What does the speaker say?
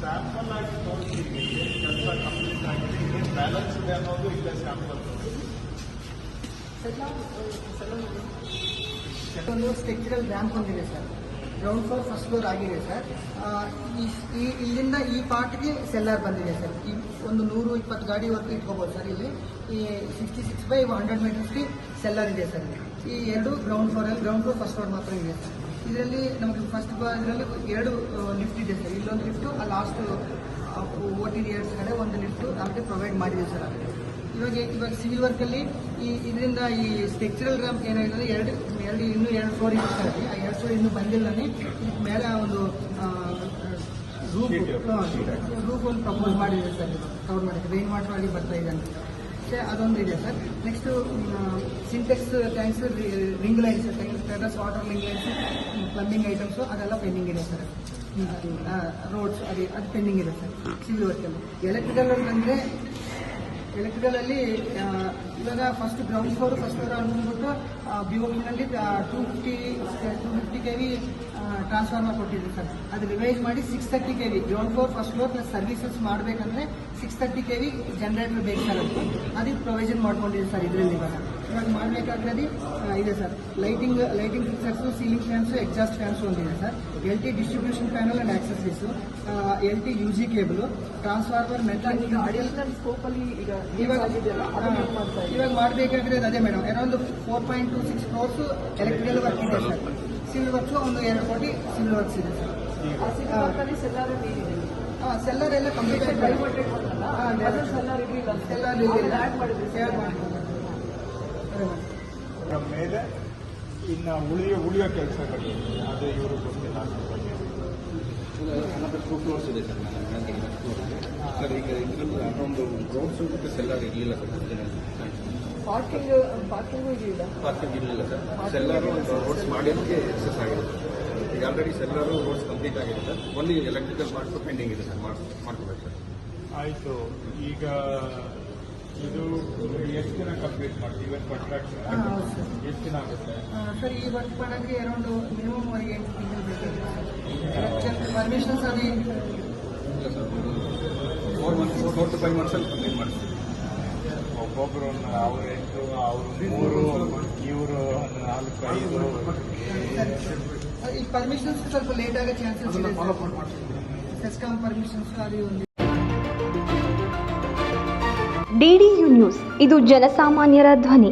Sample ಆಗಿ ತೋರಿಸ್ಲಿಕ್ಕೆ ಕೆಲಸ complete ಆಗಿದೆ ಏನು ಬ್ಯಾಲೆನ್ಸ್ ಇದೆ ಅನ್ನೋದು ಇಲ್ಲೇ ಸ್ಯಾಂಪಲ್ ಸರ್ ನಾವು ಸ್ಟ್ರಕ್ಚರಲ್ ಬ್ಯಾಂಕ್ ಹೊಂದಿದೆ sir ground floor first floor ಆಗಿದೆ ಸರ್. ಈ- ಇಲ್ಲಿಂದ ಈ ಪಾರ್ಟ್ಗೆ ಸೆಲ್ಲರ್ ಬಂದಿದೆ ಸರ್. ಈ ಒಂದು ನೂರು ಇಪ್ಪತ್ತು ಗಾಡಿವರೆಗೂ ಇಟ್ಕೋಬೋದು ಸರ್ ಇಲ್ಲಿ. ಈ ಸಿಕ್ಸ್ಟಿ ಸಿಕ್ಸ್ ಬೈ ಹಂಡ್ರೆಡ್ ಮೀಟರ್ಸ್ಗೆ ಸೆಲ್ಲರ್ ಇದೆ ಸರ್. ಈ ಎರಡು ಗ್ರೌಂಡ್ ಫ್ಲೋರಲ್ಲಿ ಗ್ರೌಂಡ್ ಫ್ಲೋರ್ ಫಸ್ಟ್ ಫ್ಲೋರ್ ಮಾತ್ರ ಇದೆ ಇದರಲ್ಲಿ ನಮಗೆ ಫಸ್ಟ್ ಇದರಲ್ಲಿ ಎರಡು ಲಿಫ್ಟ್ ಇದೆ ಸರ್. ಇಲ್ಲೊಂದು ಲಿಫ್ಟು ಆ ಲಾಸ್ಟ್ ಓ ಟಿ, ಡಿ ಕಡೆ ಒಂದು ಲಿಫ್ಟು ನಮಗೆ ಪ್ರೊವೈಡ್ ಮಾಡಿದೆ ಸರ್. ಇವಾಗ ಇವಾಗ ಸಿವಿಲ್ ವರ್ಕ್ ಅಲ್ಲಿ ಈ ಇದರಿಂದ ಈ ಸ್ಟ್ರಕ್ಚರಲ್ ರ್ಯಾಂಪ್ ಏನಾಗಿದೆ ಎರಡು ಎರಡು ಇನ್ನೂ ಎರಡು ಫ್ಲೋರ್ ಇದೆ ಸರ್ ಆ ಎರಡು ಫ್ಲೋರ್ ಇನ್ನೂ ಬಂದಿಲ್ಲನೇ? ಮೇಲೆ ಒಂದು ರೂಪ್ ಒಂದು ಪ್ರಪೋಸ್ ಮಾಡಿದೆ ಸರ್ ಕವರ್ ಮಾಡಿ ರೈನ್ ವಾಟರ್ ಅಲ್ಲಿ ಬರ್ತಾ ಇದೆ ಅಂತ. ಅದೊಂದು ಇದೆ sir. Next Sintex tanks ring lines terrace water ring lines plumbing items ಅದೆಲ್ಲ ಪೆಂಡಿಂಗ್ ಇದೆ ಸರ್. ರೋಡ್ಸ್ ಅದೇ ಅದು ಪೆಂಡಿಂಗ್ ಇದೆ ಸರ್. ಸಿವಿಲ್ ವರ್ಕಲ್ಲಿ ಎಲೆಕ್ಟ್ರಿಕಲ್ ಬಂದರೆ ಎಲೆಕ್ಟ್ರಿಕಲ್ ಅಲ್ಲಿ ಆ, ಇವಾಗ first ground floor first floor ಅಂದ್ಬಿಟ್ಟು ಬಿಒಕಿನಲ್ಲಿ two fifty two fifty K V transformer ಕೊಟ್ಟಿದ್ದೀವಿ ಸರ್. ಅದು ರಿವೈಸ್ ಮಾಡಿ six thirty K V ground floor first floor plus services ಮಾಡಬೇಕಂದ್ರೆ six thirty K V generator ಬೇಕು ಸರ್. ಅದಕ್ಕೆ ಪ್ರೊವಿಷನ್ ಮಾಡ್ಕೊಂಡಿದೆ sir ಇದರಲ್ಲಿ ಇವಾಗ. ಇವಾಗ ಮಾಡಬೇಕಾದ್ರೆ ಇದೆ sir. Lighting lighting fixtures ceiling fans exhaust fans ಒಂದಿದೆ sir. L T distribution panel and accessories L T U G cable transformer metal additional scope ಅಲ್ಲಿ ಈಗ ಇವಾಗ? ಇವಾಗ ಮಾಡಬೇಕಾದ್ರೆ ಅದೇ madam around four point two six crores electrical work ಇದೆ sir. Civil works ಒಂದು ಎರಡು ಕೋಟಿ ಸಿವಿಲ್ ವರ್ಕ್ಸ್ ಇದೆ ಸರ್ ವರ್ಕಲ್ಲಿ ಸೆಲ್ಲಾರ್ ಎಲ್ಲ ಕಂಪ್ಲೀಟ್ ಹಾ, ಮೇಲೆ ಇನ್ನು ಉಳಿಯೋ ಉಳಿಯೋ ಕೆಲಸಗಳು ಅದು ಇವರು ಗೊತ್ತಿಲ್ಲ ಅದ್ರ ಬಗ್ಗೆ ಅನದರ್ ಟೂ ಫ್ಲೋರ್ಸ್ ಇದೆ ಸರ್ ನಾನು ನನಗೆ ಸರ್ ಈಗ ಇದರಲ್ಲಿ ಅರೌಂಡ್ ಗ್ರೌಂಡ್ಸ್ ಮತ್ತು ಸೆಲ್ಲರ್ ಇರಲಿಲ್ಲ ಸರ್ ಪಾರ್ಕಿಂಗ್ ಪಾರ್ಕಿಂಗು ಇರಲಿಲ್ಲ ಸರ್. ಎಲ್ಲರೂ ರೋಡ್ಸ್ ಮಾಡಿದ್ದಕ್ಕೆ ಎಕ್ಸಸ್ ಆಗಿದೆ ಈಗ ಆಲ್ರೆಡಿ ಸೆಲ್ಲರು ರೋಡ್ಸ್ ಕಂಪ್ಲೀಟ್ ಆಗಿದೆ sir only electrical parts pending ಇದೆ ಸರ್. ಮಾಡ್- ಮಾಡ್ಕೋಬೇಕು ಸರ್. ಆಯಿತು. ಈಗ ಇದು ಎಷ್ಟು ದಿನ ಕಂಪ್ಲೀಟ್ ಮಾಡ್ತೀವಿ ಇವತ್ತು ಕಾಂಟ್ರಾಕ್ಟ್ ಹೌದು ಸರ್. ಎಷ್ಟು ದಿನ ಆಗುತ್ತೆ? ಸರ್ ಈ ವರ್ಕ್ ಮಾಡೋಕ್ಕೆ ಅರೌಂಡ್ ಮಿನಿಮಮ್ ವರೆಗೆ ಎಂಟು ತಿಂಗಳು ಬೇಕಾಗಿದೆ ಪರ್ಮಿಷನ್ಸ್ ಅದು ಇಲ್ಲ sir. Four months four to five ಮಂತ್ಸಲ್ಲಿ complete ಮಾಡಿಸ್ತೀವಿ ಒಬ್ಬೊಬ್ರು ಅವ್ರ ಎಂಟು ಅವ್ರು ಮೂರು ಇವರು ನಾಲ್ಕು ಐದು. ಪರ್ಮಿಷನ್ಸ್ ಸ್ವಲ್ಪ ಲೇಟ್ ಆಗೋ ಚಾನ್ಸಸ್ ಸೆಸ್ಕಾಂ ಪರ್ಮಿಷನ್ಸ್ ಅದು ಡಿಡಿಯು ನ್ಯೂಸ್. ಇದು ಜನಸಾಮಾನ್ಯರ ಧ್ವನಿ.